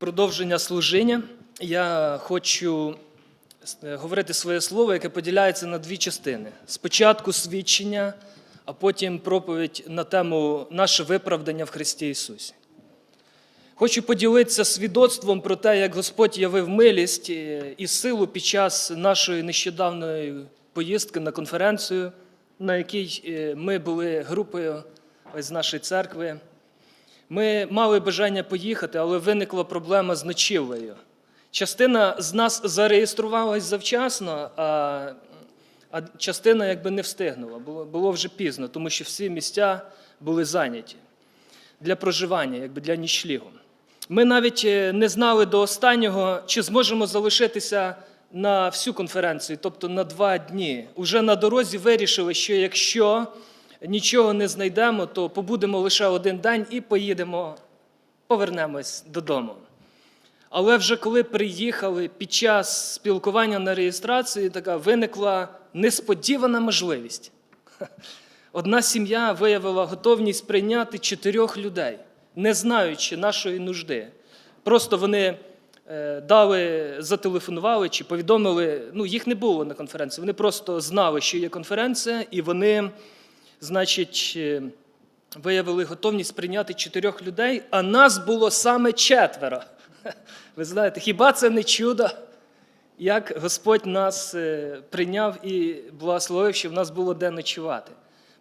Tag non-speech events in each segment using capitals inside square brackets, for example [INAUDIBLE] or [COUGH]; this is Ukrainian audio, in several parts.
Продовження служіння. Я хочу е, говорити своє слово, яке поділяється на дві частини: спочатку свідчення, а потім проповідь на тему наше виправдання в Христі Ісусі. Хочу поділитися свідоцтвом про те, як Господь явив милість е, і силу під час нашої нещодавної поїздки на конференцію, на якій е, ми були групою з нашої церкви. Ми мали бажання поїхати, але виникла проблема з ночівлею. Частина з нас зареєструвалась завчасно, а, а частина якби не встигнула. Було, було вже пізно, тому що всі місця були зайняті для проживання, якби для нічлігу. Ми навіть е, не знали до останнього, чи зможемо залишитися на всю конференцію, тобто на два дні. Уже на дорозі вирішили, що якщо нічого не знайдемо, то побудемо лише один день і поїдемо, повернемось додому. Але вже коли приїхали під час спілкування на реєстрації, така виникла несподівана можливість. [LAUGHS] Одна сім'я виявила готовність прийняти чотирьох людей, не знаючи нашої нужди. Просто вони е, дали, зателефонували чи повідомили, ну їх не було на конференції, вони просто знали, що є конференція, і вони, значить, е, виявили готовність прийняти чотирьох людей, а нас було саме четверо. [LAUGHS] Ви знаєте, хіба це не чудо? Як Господь нас е, прийняв і благословив, що в нас було де ночувати.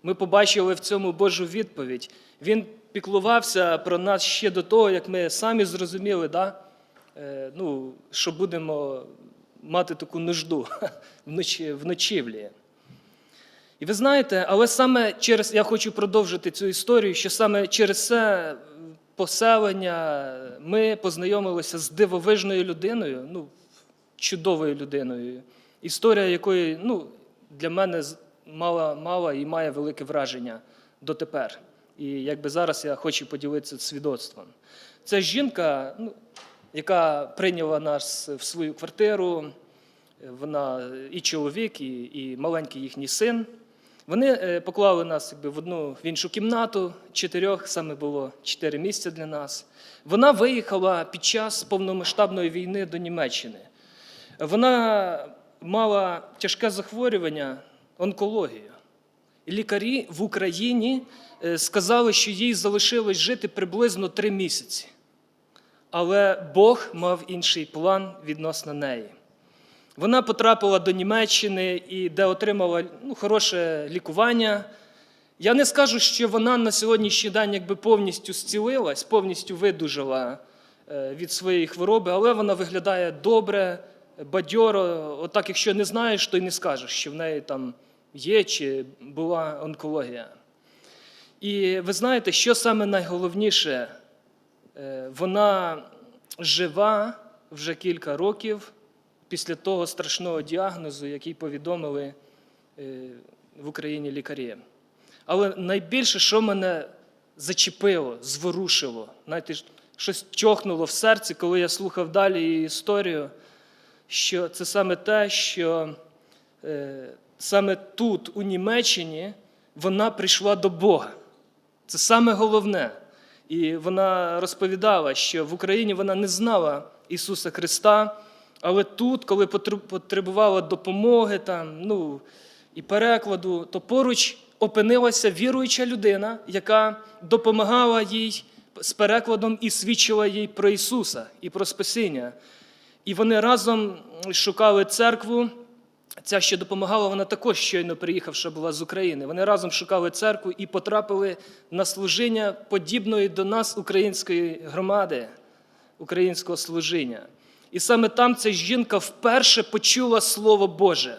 Ми побачили в цьому Божу відповідь. Він піклувався про нас ще до того, як ми самі зрозуміли, да? е, ну, що будемо мати таку нужду [LAUGHS] в ночівлі. І ви знаєте, але саме через, я хочу продовжити цю історію, що саме через це поселення ми познайомилися з дивовижною людиною, ну, чудовою людиною, історія якої ну, для мене мала, мала і має велике враження дотепер. І якби зараз я хочу поділитися свідоцтвом. Це жінка, ну, яка прийняла нас в свою квартиру, вона і чоловік, і, і маленький їхній син. Вони е, поклали нас якби, в одну в іншу кімнату, чотирьох, саме було чотири місця для нас. Вона виїхала під час повномасштабної війни до Німеччини. Вона мала тяжке захворювання, онкологію. І лікарі в Україні е, сказали, що їй залишилось жити приблизно три місяці. Але Бог мав інший план відносно неї. Вона потрапила до Німеччини і де отримала ну, хороше лікування. Я не скажу, що вона на сьогоднішній день якби повністю зцілилась, повністю видужала е, від своєї хвороби, але вона виглядає добре, бадьоро. Отак, якщо не знаєш, то й не скажеш, що в неї там є чи була онкологія. І ви знаєте, що саме найголовніше, Е, вона жива вже кілька років після того страшного діагнозу, який повідомили е, в Україні лікарі. Але найбільше, що мене зачепило, зворушило, знаєте, щось чохнуло в серці, коли я слухав далі її історію, що це саме те, що е, саме тут, у Німеччині, вона прийшла до Бога. Це саме головне. І вона розповідала, що в Україні вона не знала Ісуса Христа, але тут, коли потребувала допомоги там, ну, і перекладу, то поруч опинилася віруюча людина, яка допомагала їй з перекладом і свідчила їй про Ісуса і про Спасіння. І вони разом шукали церкву. Ця, що допомагала, вона також щойно приїхавши була з України. Вони разом шукали церкву і потрапили на служіння подібної до нас української громади, українського служіння. І саме там ця жінка вперше почула Слово Боже.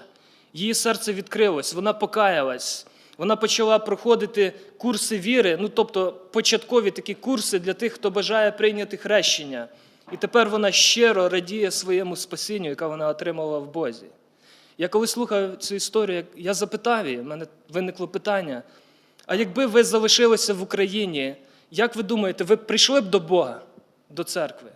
Її серце відкрилось, вона покаялась. Вона почала проходити курси віри, ну тобто початкові такі курси для тих, хто бажає прийняти хрещення. І тепер вона щиро радіє своєму спасінню, яке вона отримала в Бозі. Я коли слухав цю історію, я запитав її, в мене виникло питання: а якби ви залишилися в Україні, як ви думаєте, ви прийшли б до Бога, до церкви?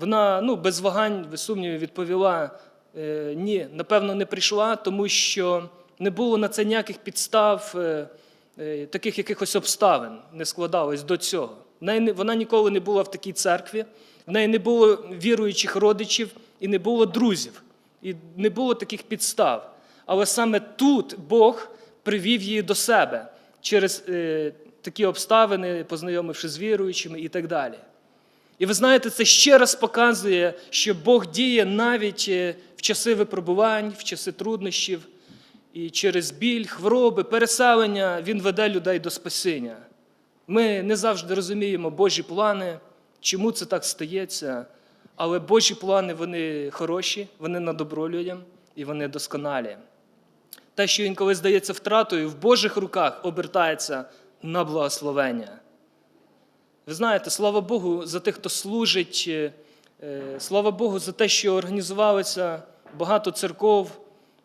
Вона ну, без вагань, без сумнівів, відповіла: «Е, ні, напевно, не прийшла, тому що не було на це ніяких підстав, е, е, таких якихось обставин не складалось до цього. Вона ніколи не була в такій церкві, в неї не було віруючих родичів і не було друзів, і не було таких підстав. Але саме тут Бог привів її до себе через такі обставини, познайомивши з віруючими і так далі. І ви знаєте, це ще раз показує, що Бог діє навіть е, в часи випробувань, в часи труднощів, і через біль, хвороби, переселення Він веде людей до спасіння. Ми не завжди розуміємо Божі плани, чому це так стається, але Божі плани вони хороші, вони на добро людям і вони досконалі. Те, що інколи здається втратою, в Божих руках обертається на благословення. Ви знаєте, слава Богу, за тих, хто служить, е, е, слава Богу, за те, що організувалося багато церков,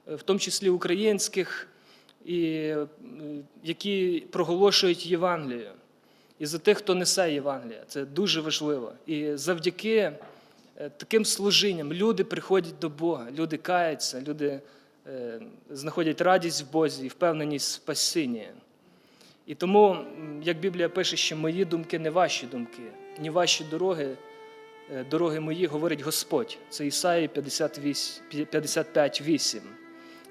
е, в тому числі українських, і, які проголошують Євангелію. І за тих, хто несе Євангелія. Це дуже важливо. І завдяки таким служінням люди приходять до Бога, люди каються, люди знаходять радість в Бозі і впевненість в спасінні. І тому, як Біблія пише, що мої думки не ваші думки, ні ваші дороги, е, дороги мої, говорить Господь. Це Ісаї 55.8.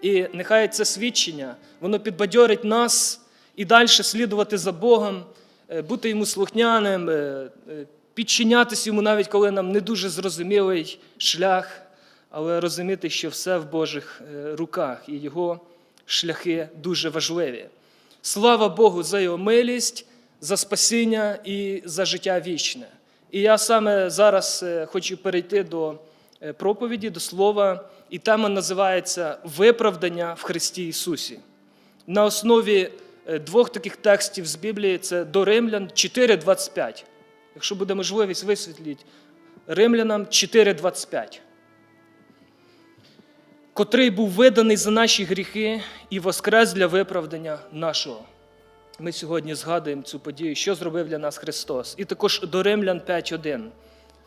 І нехай це свідчення, воно підбадьорить нас і далі слідувати за Богом, е, бути йому слухняним, е, підчинятися йому, навіть коли нам не дуже зрозумілий шлях, але розуміти, що все в Божих руках і його шляхи дуже важливі. Слава Богу за його милість, за спасіння і за життя вічне. І я саме зараз е, хочу перейти до е, проповіді, до слова, і тема називається Виправдання в Христі Ісусі. На основі е, двох таких текстів з Біблії це до Римлян 4.25. Якщо буде можливість, висвітліть Римлянам 4.25 котрий був виданий за наші гріхи і воскрес для виправдання нашого. Ми сьогодні згадуємо цю подію, що зробив для нас Христос. І також до Римлян 5.1.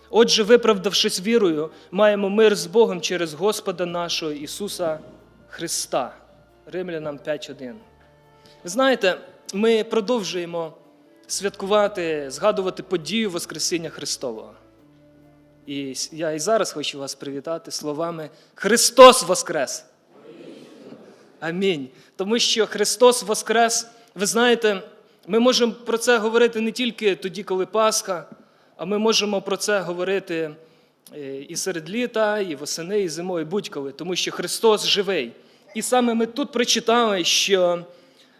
Отже, виправдавшись вірою, маємо мир з Богом через Господа нашого Ісуса Христа. Римлянам 5.1. Ви знаєте, ми продовжуємо святкувати, згадувати подію Воскресіння Христового. І я і зараз хочу вас привітати словами Христос Воскрес! Амінь. Тому що Христос Воскрес, ви знаєте, ми можемо про це говорити не тільки тоді, коли Пасха, а ми можемо про це говорити е, і серед літа, і восени, і зимою, будь-коли, тому що Христос живий. І саме ми тут прочитали, що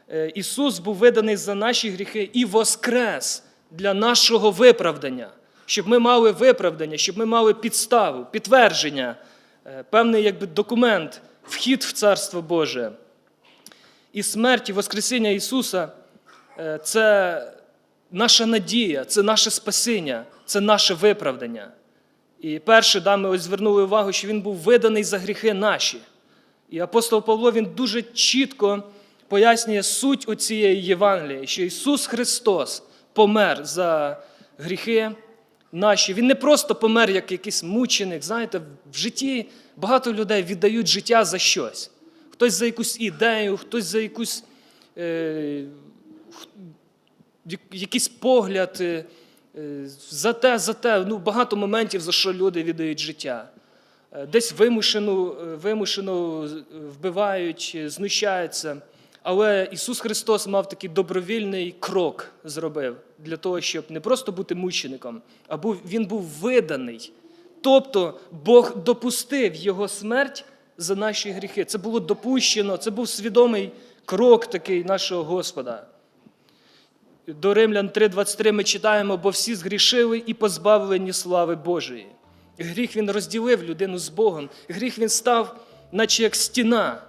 е, Ісус був виданий за наші гріхи і воскрес для нашого виправдання, щоб ми мали виправдання, щоб ми мали підставу, підтвердження, е, певний якби, документ, вхід в Царство Боже. І смерть і Воскресіння Ісуса е, це наша надія, це наше спасіння, це наше виправдання. І перше, да, ми ось звернули увагу, що Він був виданий за гріхи наші. І апостол Павло він дуже чітко пояснює суть оцієї Євангелії, що Ісус Христос помер за гріхи наші. Він не просто помер як якийсь мученик. Знаєте, в житті багато людей віддають життя за щось. Хтось за якусь ідею, хтось за якусь, е, якийсь погляд, е, е, за те, за те. Ну, багато моментів, за що люди віддають життя. Е, Десь вимушено, е, вимушено вбивають, знущаються. Але Ісус Христос мав такий добровільний крок зробив для того, щоб не просто бути мучеником, а Він був виданий. Тобто Бог допустив Його смерть за наші гріхи. Це було допущено, це був свідомий крок такий нашого Господа. До Римлян 3:23 ми читаємо, бо всі згрішили і позбавлені слави Божої. Гріх він розділив людину з Богом. Гріх він став, наче як стіна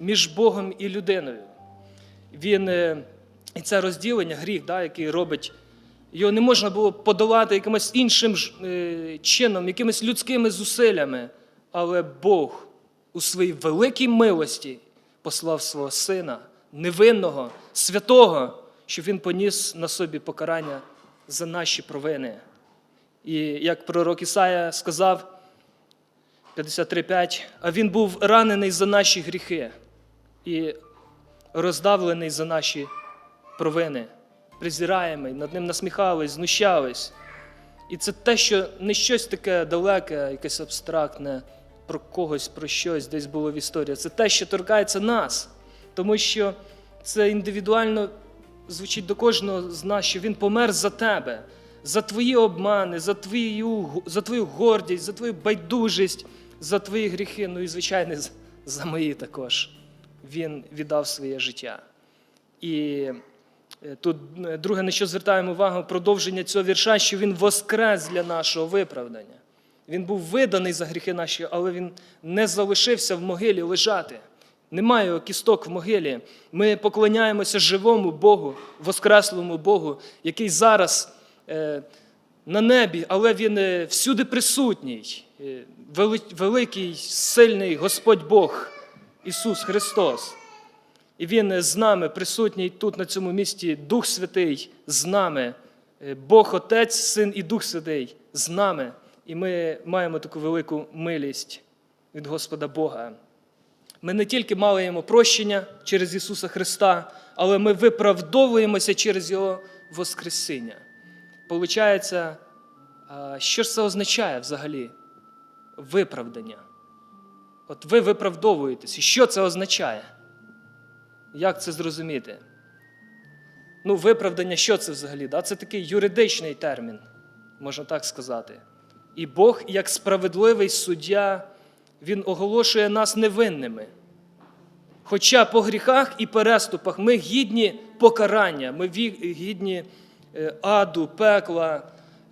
між Богом і людиною. Він, е, і це розділення, гріх, да, який робить, його не можна було подолати якимось іншим е, чином, якимись людськими зусиллями. Але Бог у своїй великій милості послав свого сина, невинного, святого, щоб він поніс на собі покарання за наші провини. І як пророк Ісая сказав, 53.5, а він був ранений за наші гріхи і роздавлений за наші провини. презираємий, над ним насміхались, знущались. І це те, що не щось таке далеке, якесь абстрактне про когось, про щось десь було в історії. Це те, що торкається нас. Тому що це індивідуально звучить до кожного з нас, що він помер за тебе, за твої обмани, за твою, за твою гордість, за твою байдужість, за твої гріхи. Ну і, звичайно, за мої також. Він віддав своє життя. І е, тут е, друге, на що звертаємо увагу, продовження цього вірша, що він воскрес для нашого виправдання. Він був виданий за гріхи наші, але він не залишився в могилі лежати. Немає кісток в могилі. Ми поклоняємося живому Богу, воскреслому Богу, який зараз е, на небі, але він всюди присутній. Великий, сильний Господь Бог, Ісус Христос. І Він з нами присутній тут, на цьому місці, Дух Святий з нами, Е, Бог Отець, Син і Дух Святий з нами. І ми маємо таку велику милість від Господа Бога. Ми не тільки маємо прощення через Ісуса Христа, але ми виправдовуємося через Його Воскресіння. Получається, що ж це означає взагалі? Виправдання. От ви виправдовуєтесь. І що це означає? Як це зрозуміти? Ну, виправдання, що це взагалі? Да? Це такий юридичний термін, можна так сказати. І Бог, як справедливий суддя, Він оголошує нас невинними. Хоча по гріхах і переступах ми гідні покарання, ми гідні е, аду, пекла,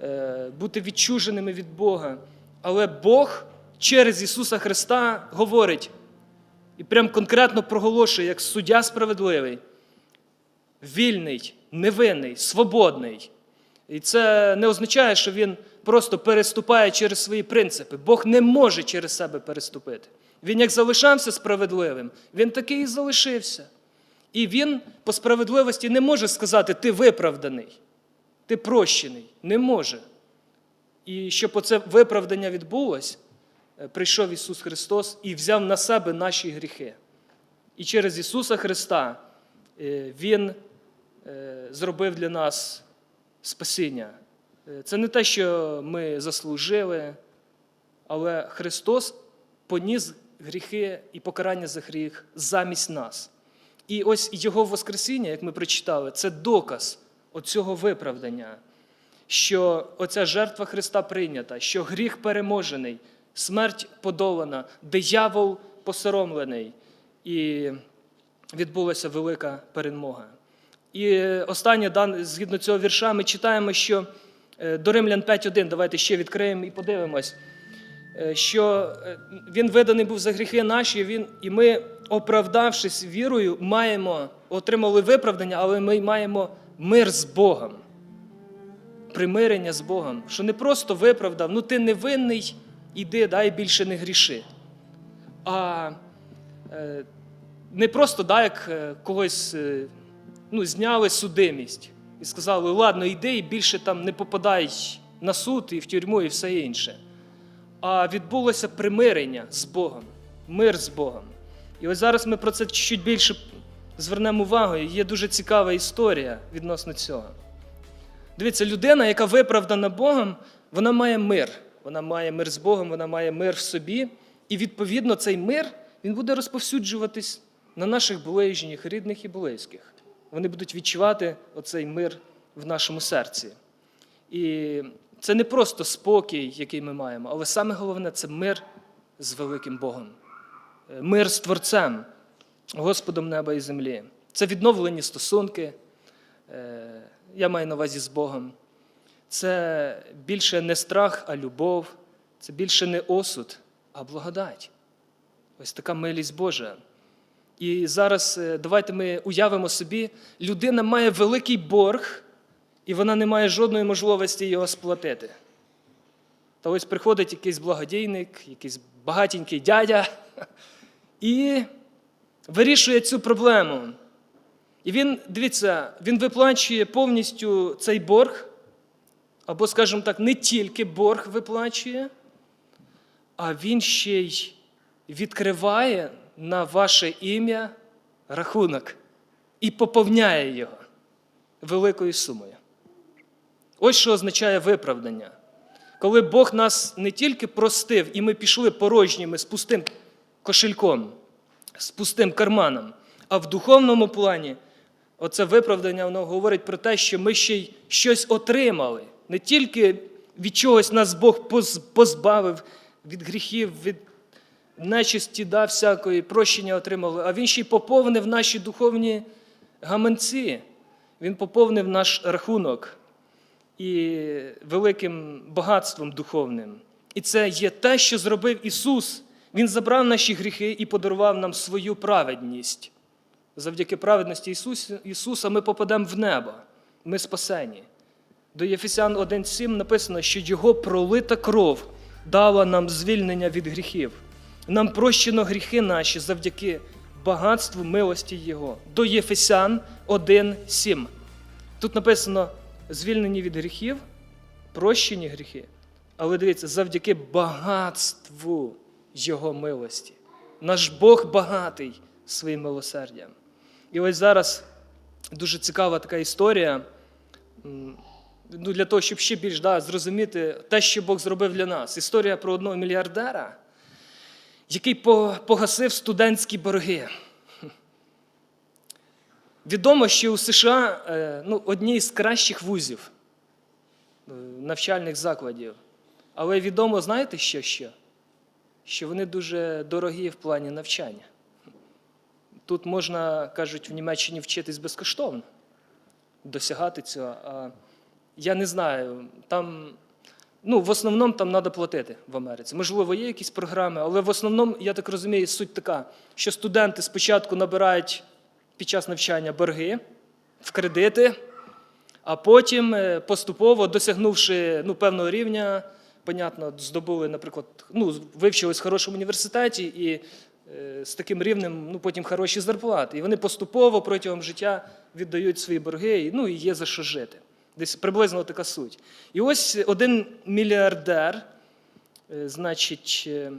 е, бути відчуженими від Бога. Але Бог через Ісуса Христа говорить і прям конкретно проголошує, як суддя справедливий, вільний, невинний, свободний. І це не означає, що він просто переступає через свої принципи. Бог не може через себе переступити. Він як залишався справедливим, він такий і залишився. І він по справедливості не може сказати, ти виправданий, ти прощений. Не може. І щоб оце виправдання відбулось, прийшов Ісус Христос і взяв на себе наші гріхи. І через Ісуса Христа е, Він е, зробив для нас спасіння. Е, Це не те, що ми заслужили, але Христос поніс гріхи і покарання за гріх замість нас. І ось Його Воскресіння, як ми прочитали, це доказ оцього виправдання, що оця жертва Христа прийнята, що гріх переможений, смерть подолана, диявол посоромлений, і відбулася велика перемога. І останнє, згідно цього вірша, ми читаємо, що е, до Римлян 5.1, давайте ще відкриємо і подивимось, е, що е, він виданий був за гріхи наші, він, і ми, оправдавшись вірою, маємо, отримали виправдання, але ми маємо мир з Богом. Примирення з Богом, що не просто виправдав, ну ти невинний, іди, дай більше не гріши. А е, не просто да, як е, когось е, ну, зняли судимість і сказали, ладно, йди і більше там не попадай на суд і в тюрму і все інше. А відбулося примирення з Богом, мир з Богом. І ось зараз ми про це чуть більше звернемо увагу. Є дуже цікава історія відносно цього. Дивіться, людина, яка виправдана Богом, вона має мир. Вона має мир з Богом, вона має мир в собі. І відповідно цей мир він буде розповсюджуватись на наших ближніх, рідних і близьких. Вони будуть відчувати оцей мир в нашому серці. І це не просто спокій, який ми маємо, але саме головне це мир з великим Богом, Е, мир з Творцем, Господом неба і землі. Це відновлені стосунки. Е, Я маю на увазі з Богом. Це більше не страх, а любов. Це більше не осуд, а благодать. Ось така милість Божа. І зараз е, давайте ми уявимо собі, людина має великий борг, і вона не має жодної можливості його сплатити. Та ось приходить якийсь благодійник, якийсь багатенький дядя і вирішує цю проблему. І він, дивіться, він виплачує повністю цей борг, або, скажімо так, не тільки борг виплачує, а він ще й відкриває на ваше ім'я рахунок і поповняє його. великою сумою. Ось що означає виправдання. Коли Бог нас не тільки простив, і ми пішли порожніми з пустим кошельком, з пустим карманом, а в духовному плані оце виправдання воно говорить про те, що ми ще й щось отримали. Не тільки від чогось нас Бог позбавив від гріхів, від нечисті, да, всякої прощення отримали, а Він ще й поповнив наші духовні гаманці. Він поповнив наш рахунок і великим багатством духовним. І це є те, що зробив Ісус. Він забрав наші гріхи і подарував нам свою праведність. Завдяки праведності Ісуса, ми попадемо в небо, ми спасені. До Єфесян 1,7 написано, що Його пролита кров дала нам звільнення від гріхів. Нам прощено гріхи наші завдяки багатству милості Його. До Єфесян 1,7. Тут написано звільнені від гріхів, прощені гріхи. Але дивіться, завдяки багатству Його милості. Наш Бог багатий своїм милосердям. І ось зараз дуже цікава така історія. Ну, для того, щоб ще більш да, зрозуміти те, що Бог зробив для нас. Історія про одного мільярдера, який погасив студентські борги. Відомо, що у США е, ну, одні з кращих вузів, е, навчальних закладів. Але відомо, знаєте, що ще? Що вони дуже дорогі в плані навчання. Тут можна, кажуть, в Німеччині вчитись безкоштовно, досягати цього. Я не знаю, там, ну, в основному там треба платити в Америці. Можливо, є якісь програми, але в основному, я так розумію, суть така, що студенти спочатку набирають під час навчання борги в кредити, а потім е, поступово, досягнувши ну, певного рівня, понятно, здобули, наприклад, ну, вивчились в хорошому університеті і е, з таким рівнем ну, потім хороші зарплати. І вони поступово протягом життя віддають свої борги, і, ну, і є за що жити. Десь приблизно така суть. І ось один мільярдер, е, значить, е,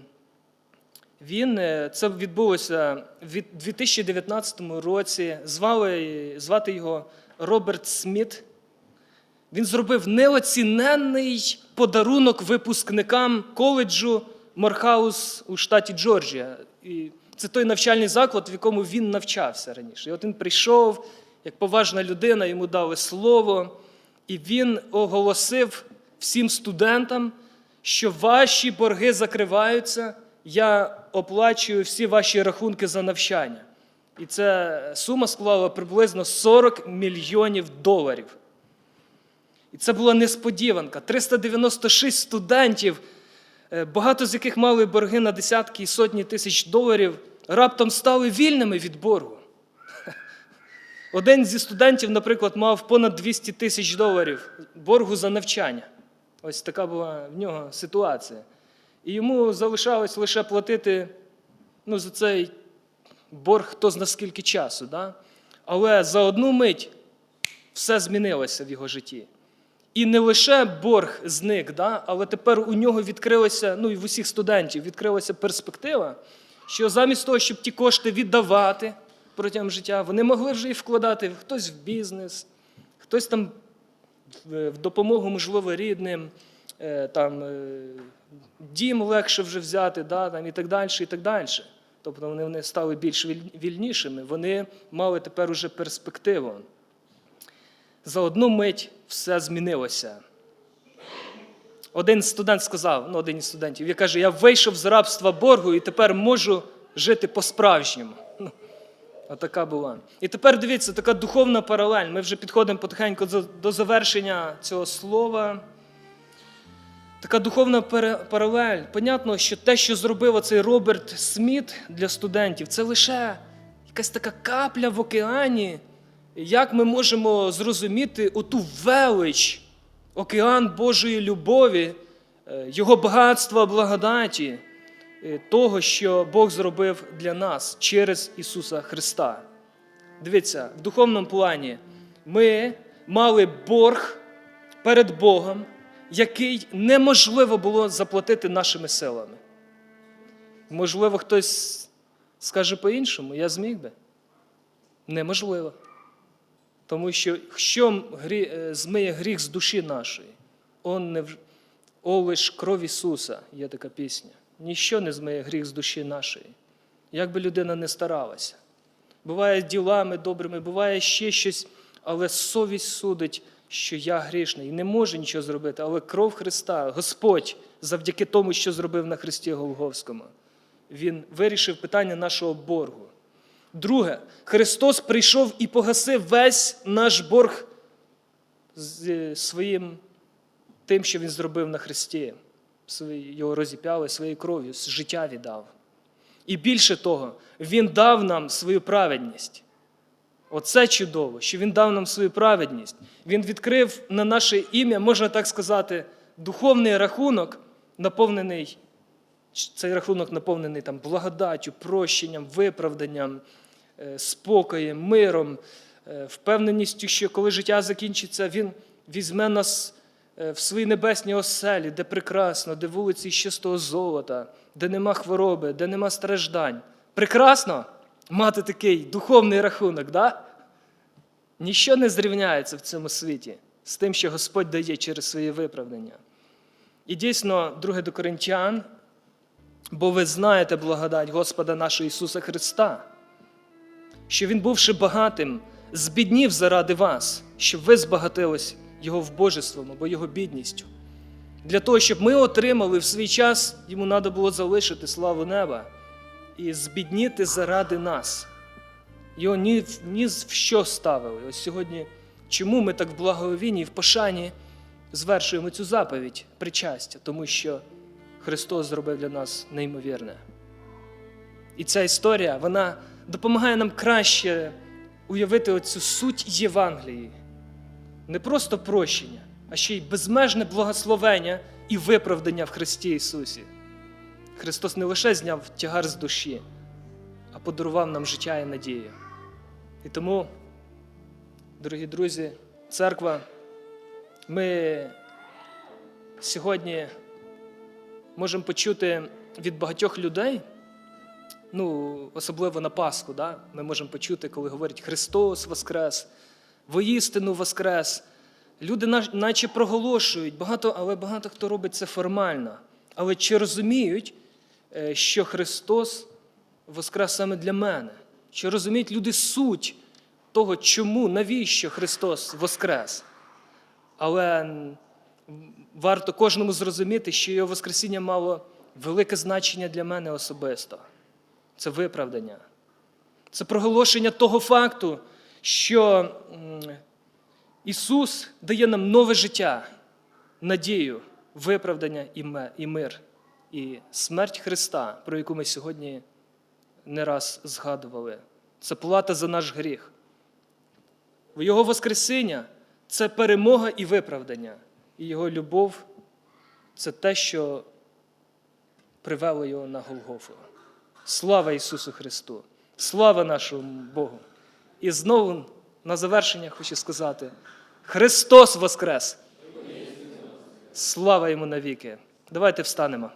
він е, це відбулося в 2019 році. Звали, звати його Роберт Сміт. Він зробив неоціненний подарунок випускникам коледжу Морхаус у штаті Джорджія. І це той навчальний заклад, в якому він навчався раніше. І от він прийшов як поважна людина, йому дали слово, і він оголосив всім студентам, що ваші борги закриваються, я оплачую всі ваші рахунки за навчання. І ця сума склала приблизно 40 мільйонів доларів. І це була несподіванка. 396 студентів, е, багато з яких мали борги на десятки і сотні тисяч доларів, раптом стали вільними від боргу. Один зі студентів, наприклад, мав понад 200 тисяч доларів боргу за навчання. Ось така була в нього ситуація. І йому залишалось лише платити ну, за цей борг хто зна скільки часу. Да? Але за одну мить все змінилося в його житті. І не лише борг зник, да? але тепер у нього відкрилася, ну і в усіх студентів відкрилася перспектива, що замість того, щоб ті кошти віддавати протягом життя, вони могли вже і вкладати хтось в бізнес, хтось там в допомогу, можливо, рідним, е, там, е, дім легше вже взяти, да, там, і так далі, і так далі. Тобто вони, вони стали більш вільнішими, вони мали тепер уже перспективу. За одну мить все змінилося. Один студент сказав, ну один із студентів, він каже, я вийшов з рабства боргу і тепер можу жити по-справжньому. Отака була. І тепер дивіться, така духовна паралель. Ми вже підходимо потихеньку до- завершення цього слова. Така духовна паралель. Понятно, що те, що зробив оцей Роберт Сміт для студентів, це лише якась така капля в океані. Як ми можемо зрозуміти оту велич, океан Божої любові, е, Його багатства, благодаті, того, що Бог зробив для нас через Ісуса Христа. Дивіться, в духовному плані ми мали борг перед Богом, який неможливо було заплатити нашими силами. Можливо, хтось скаже по-іншому, я зміг би. Неможливо. Тому що що е, змиє гріх з душі нашої? Он не в... О, лиш кров Ісуса, є така пісня. Ніщо не змиє гріх з душі нашої. Як би людина не старалася. Буває ділами добрими, буває ще щось, але совість судить, що я грішний і не може нічого зробити. Але кров Христа, Господь, завдяки тому, що зробив на Христі Голговському, Він вирішив питання нашого боргу. Друге, Христос прийшов і погасив весь наш борг своїм тим, що Він зробив на Христі. Його розіп'яли своєю кров'ю, життя віддав. І більше того, Він дав нам свою праведність. Оце чудово, що Він дав нам свою праведність. Він відкрив на наше ім'я, можна так сказати, духовний рахунок, наповнений, цей рахунок наповнений там, благодаттю, прощенням, виправданням, е, спокоєм, миром, е, впевненістю, що коли життя закінчиться, Він візьме нас в свої небесні оселі, де прекрасно, де вулиці з чистого золота, де нема хвороби, де нема страждань. Прекрасно мати такий духовний рахунок, да? Ніщо не зрівняється в цьому світі з тим, що Господь дає через своє виправдання. І дійсно, друге до Коринтян, бо ви знаєте благодать Господа нашого Ісуса Христа, що Він, бувши багатим, збіднів заради вас, щоб ви збагатились Його вбожеством або Його бідністю. Для того, щоб ми отримали в свій час, йому треба було залишити славу неба і збідніти заради нас. Його ні, ні в що ставили. Ось сьогодні, чому ми так в благовінні і в пошані звершуємо цю заповідь причастя? Тому що Христос зробив для нас неймовірне. І ця історія вона допомагає нам краще уявити оцю суть Євангелії. Не просто прощення, а ще й безмежне благословення і виправдання в Христі Ісусі. Христос не лише зняв тягар з душі, а подарував нам життя і надію. І тому, дорогі друзі, церква, ми сьогодні можемо почути від багатьох людей, ну, особливо на Пасху, да? ми можемо почути, коли говорять Христос Воскрес, воістину Воскрес. Люди наче проголошують, багато, але багато хто робить це формально. Але чи розуміють, е, що Христос воскрес саме для мене? Чи розуміють люди суть того, чому, навіщо Христос воскрес? Але варто кожному зрозуміти, що його Воскресіння мало велике значення для мене особисто. Це виправдання. Це проголошення того факту, що Ісус дає нам нове життя, надію, виправдання і мир, і смерть Христа, про яку ми сьогодні не раз згадували. Це плата за наш гріх. Його Воскресіння це перемога і виправдання. І Його любов це те, що привело його на Голгофу. Слава Ісусу Христу! Слава нашому Богу! І знову на завершення хочу сказати: Христос Воскрес! Слава йому навіки! Давайте встанемо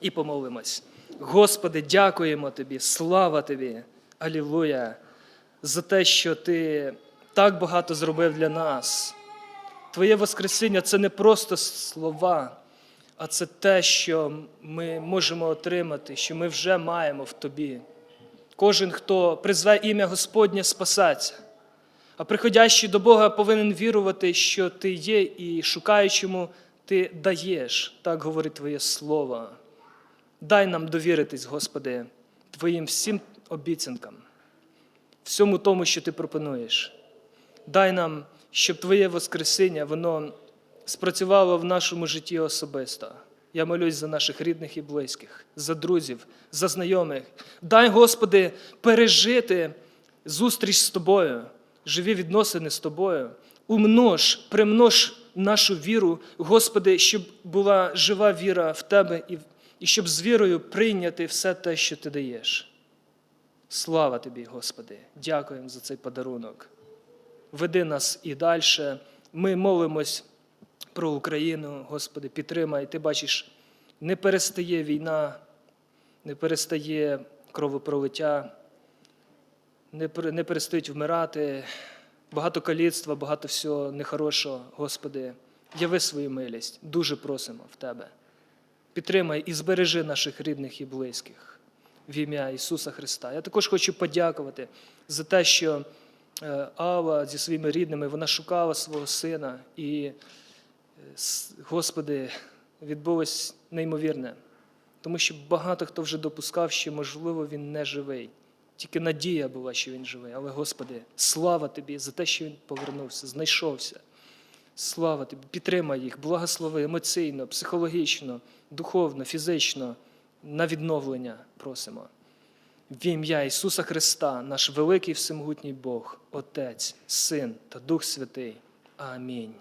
і помолимось. Господи, дякуємо Тобі, слава Тобі, Алілуя, за те, що Ти так багато зробив для нас. Твоє Воскресіння це не просто слова, а це те, що ми можемо отримати, що ми вже маємо в Тобі. Кожен, хто призве ім'я Господнє, спасеться. А приходящий до Бога повинен вірувати, що Ти є, і шукаючому Ти даєш, так говорить Твоє Слово. Дай нам довіритись, Господи, Твоїм всім обіцянкам, всьому тому, що Ти пропонуєш. Дай нам, щоб Твоє Воскресіння, воно спрацювало в нашому житті особисто. Я молюсь за наших рідних і близьких, за друзів, за знайомих. Дай, Господи, пережити зустріч з Тобою, живі відносини з Тобою. Умнож, примнож нашу віру, Господи, щоб була жива віра в Тебе і, щоб з вірою прийняти все те, що Ти даєш. Слава Тобі, Господи! Дякуємо за цей подарунок. Веди нас і далі. Ми молимось про Україну, Господи, підтримай. Ти бачиш, не перестає війна, не перестає кровопролиття, не перестають вмирати багато каліцтва, багато всього нехорошого. Господи, яви свою милість. Дуже просимо в Тебе. Підтримай і збережи наших рідних і близьких в ім'я Ісуса Христа. Я також хочу подякувати за те, що е, Ава зі своїми рідними вона шукала свого сина, і, Господи, відбулось неймовірне. Тому що багато хто вже допускав, що, можливо, він не живий. Тільки надія була, що він живий. Але, Господи, слава Тобі за те, що він повернувся, знайшовся. Слава Тобі, підтримай їх, благослови емоційно, психологічно, духовно, фізично, на відновлення просимо. В ім'я Ісуса Христа, наш великий всемогутній Бог, Отець, Син та Дух Святий. Амінь.